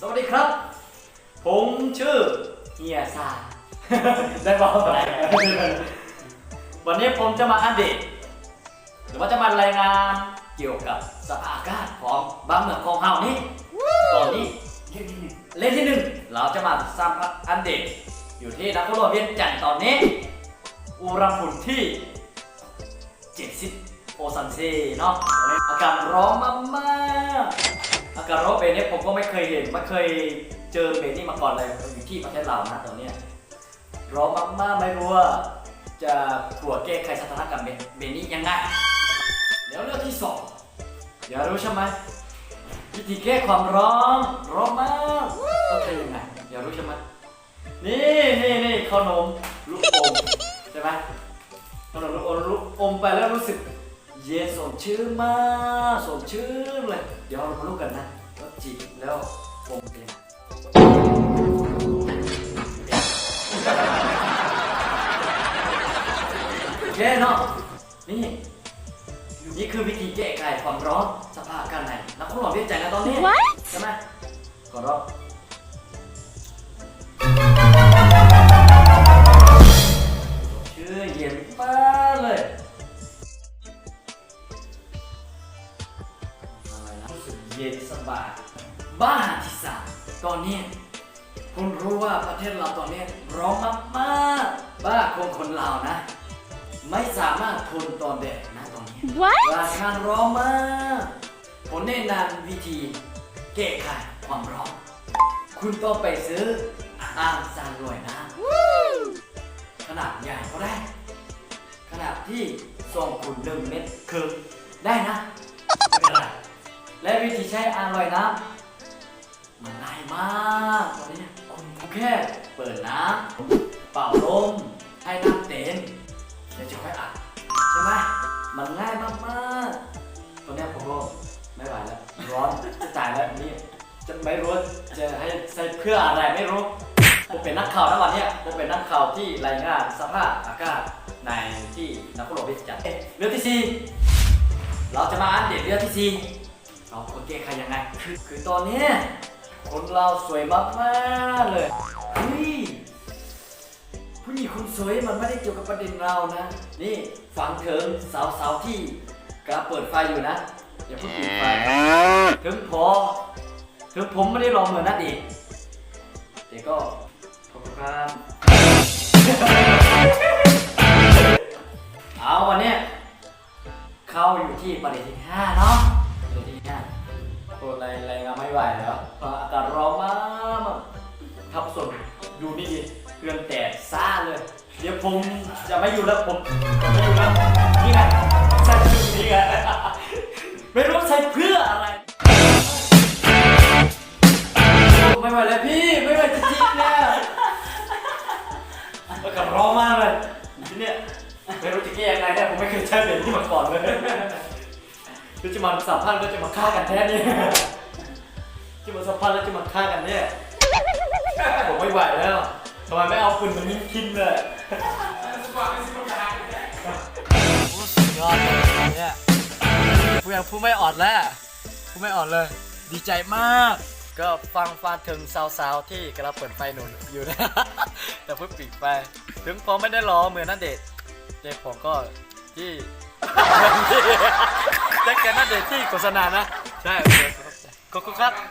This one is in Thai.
สวัสดีครับ ผมชื่อเฮียซา ได้บอกได้วันนี้ผมจะมาอัปเดตหรือว่าจะมารายงานเกี่ยวกับสภาพอากาศของบ้านเมืองของเฮานี่ตอนนี้เล่นที่หนึ่งเราจะมาสร้างอัปเดตอยู่ที่นครหลวงเวียงจันทร์ตอนนี้ อุณหภูมิที่ 70 โอซันเซเนาะอากาศร้อนมากๆ อากาศร้อนแบบนี้ผมก็ไม่เคยเห็นไม่เคยเจอแบนี้มาก่อนเลยอยู่ที่ประเทศลาวนะตอนเนี้ยร้อนมากๆไม่รู้ว่าจะถั่วแก้ไขสถานการณ์แบนี้ยังไงแล้วเรื่องที่สองอยากรู้ใช่ไหมวิธีแก้ความร้อนร้อนมากต้องทำยังไงอยากรู้ใช่ไหมนี่นี่นี่ขนมลูกอมใช่ไหมขนมลูกอมลูกอมไปแล้วรู้สึก เย็นสดชื่นมากสดชื่นเลย เดี๋ยวเรามาลูกกันนะแล้วจีบแล้วอมกันโอเคเนาะนี่นี่คือวิธีแก้ไขความร้อนสภาพอากาศในนักคุณหมอเวียนใจนะตอนนี้ What? ใช่ไหมขอร้องชื่อเย็นมากเลย เย็นสบาย บ้านที่สามตอนนี้คุณรู้ว่าประเทศเราตอนนี้ร้อนมากๆ บ้าคงคนเรานะ ไม่สามารถทนตอนแดดนะตอนนี้ What? ราคาร้อนมากผมแนะนำวิธีแก้ไขความร้อน คุณต้องไปซื้ออ่างซานลอยน้ำขนาดใหญ่ก็ได้ ขนาดที่ส่งคุณหนึ่งเมตรคือได้นะไม่เป็นไร และวิธีใช้อ่าลอยน้ำมันง่ายมากตอนนี้คุณแค่เปิดน้ำเป่าลมให้น้ำเต็มแล้วจะค่อยอาบใช่ไหมมันง่ายมากๆตอนนี้ผมก็ไม่ไหวแล้วร้อนจะตายแล้วนี่จะไม่รู้จะให้ใส่เพื่ออะไรไม่รู้ผมเป็นนักข่าวนะวันนี้ผมเป็นนักข่าวที่รายงานสภาพอากาศในที่นครหลวงเวียงจันทร์เอ๊ะเรื่องที่สี่เราจะมาอัปเดตเรื่องที่สี่ เราควรแก้ไขยังไงคือคือตอนนี้คนเราสวยมากๆเลย เฮ้ย ผู้หญิงคนสวยมันไม่ได้เกี่ยวกับประเด็นเรานะ นี่ฟังเถึงสาวๆที่กำลังเปิดไฟอยู่นะ อย่าเพิ่งปิดไฟถึงพอถึงผมไม่ได้รอเหมือนนัดอีกเดี๋ยวก็ขอบคุณครับเอาวันนี้เข้าอยู่ที่ประเด็นที่ห้าเนาะ ไม่ไหวแล้วเพราะอากาศร้อนมากทับส่วนดูนี่ดิเครื่องแตกซ่าเลย เดี๋ยวผมจะไม่อยู่แล้วผมผมไม่อยู่แล้วนี่ไงใส่ชุดนี้ไงไม่รู้ใส่เพื่ออะไรไม่ไหวแล้วพี่ไม่ไหวจริงๆเนี่ยมันกับร้องมากเลยทีเนี้ยไม่รู้จะแก้ยังไงเนี่ยผมไม่เคยใช้แบบนี้มาก่อนเลยคือจะมาสัมภาษณ์แล้วจะมาฆ่ากันแท้เนี่ย จะมาสัมภาษณ์แล้วจะมาฆ่ากันเนี่ยผมไม่ไหวแล้วทำไมไม่เอาปืนมายิงคิมเลยสุดยอดเลยเนี่ยผู้ยังผู้ไม่อ่อนแล้วผู้ไม่อ่อนเลย ดีใจมาก ก็ฟังฟังถึงสาวๆที่กำลังเปิดไฟหนุนอยู่นะแต่เพิ่งปิดไฟถึงผมไม่ได้รอเหมือนนั่นเดชน์แต่ผมก็ที่แต่แกนั่นเดชน์ที่โฆษณานะ ใช่เขอบคุณครับ